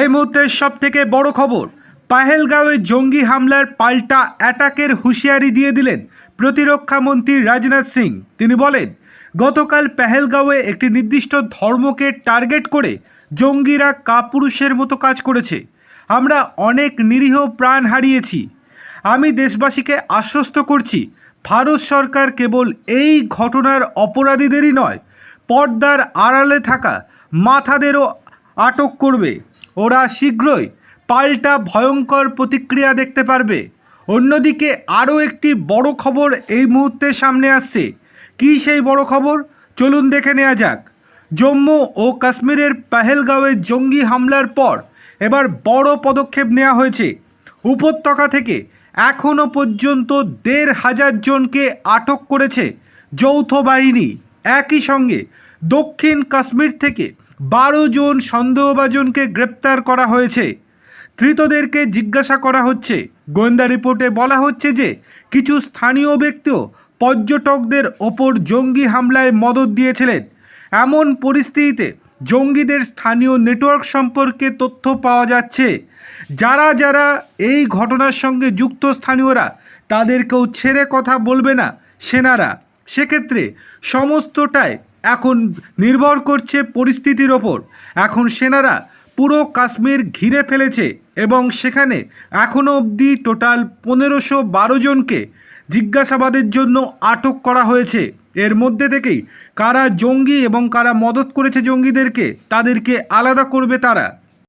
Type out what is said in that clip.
এই মুহূর্তের সব থেকে বড় খবর, পাহেলগাঁওয়ে জঙ্গি হামলার পাল্টা অ্যাটাকের হুঁশিয়ারি দিয়ে দিলেন প্রতিরক্ষামন্ত্রী রাজনাথ সিং। তিনি বলেন, গতকাল পেহেলগাঁওয়ে একটি নির্দিষ্ট ধর্মকে টার্গেট করে জঙ্গিরা কাপুরুষের মতো কাজ করেছে। আমরা অনেক নিরীহ প্রাণ হারিয়েছি। আমি দেশবাসীকে আশ্বস্ত করছি, ভারত সরকার কেবল এই ঘটনার অপরাধীদেরই নয়, পর্দার আড়ালে থাকা মাথাদেরও আটক করবে। ওরা শীঘ্রই পাল্টা ভয়ঙ্কর প্রতিক্রিয়া দেখতে পারবে। অন্যদিকে আরও একটি বড় খবর এই মুহূর্তে সামনে আসছে। কী সেই বড় খবর? চলুন দেখে নেওয়া যাক। জম্মু ও কাশ্মীরের পেহেলগাঁওয়ে জঙ্গি হামলার পর এবার বড় পদক্ষেপ নেওয়া হয়েছে। উপত্যকা থেকে এখনও পর্যন্ত দেড় হাজার জনকে আটক করেছে যৌথ বাহিনী। একই সঙ্গে দক্ষিণ কাশ্মীর থেকে বারো জন সন্দেহভাজনকে গ্রেপ্তার করা হয়েছে। ধৃতদেরকে জিজ্ঞাসা করা হচ্ছে। গোয়েন্দা রিপোর্টে বলা হচ্ছে যে, কিছু স্থানীয় ব্যক্তিও পর্যটকদের ওপর জঙ্গি হামলায় মদত দিয়েছিলেন। এমন পরিস্থিতিতে জঙ্গিদের স্থানীয় নেটওয়ার্ক সম্পর্কে তথ্য পাওয়া যাচ্ছে। যারা যারা এই ঘটনার সঙ্গে যুক্ত স্থানীয়রা, তাদেরকেও ছেড়ে কথা বলবে না সেনারা। সেক্ষেত্রে সমস্তটাই এখন নির্ভর করছে পরিস্থিতির ওপর। এখন সেনারা পুরো কাশ্মীর ঘিরে ফেলেছে এবং সেখানে এখনও অবধি টোটাল পনেরোশো বারো জনকে জিজ্ঞাসাবাদের জন্য আটক করা হয়েছে। এর মধ্যে থেকেই কারা জঙ্গি এবং কারা মদত করেছে জঙ্গিদেরকে তাদেরকে আলাদা করবে তারা।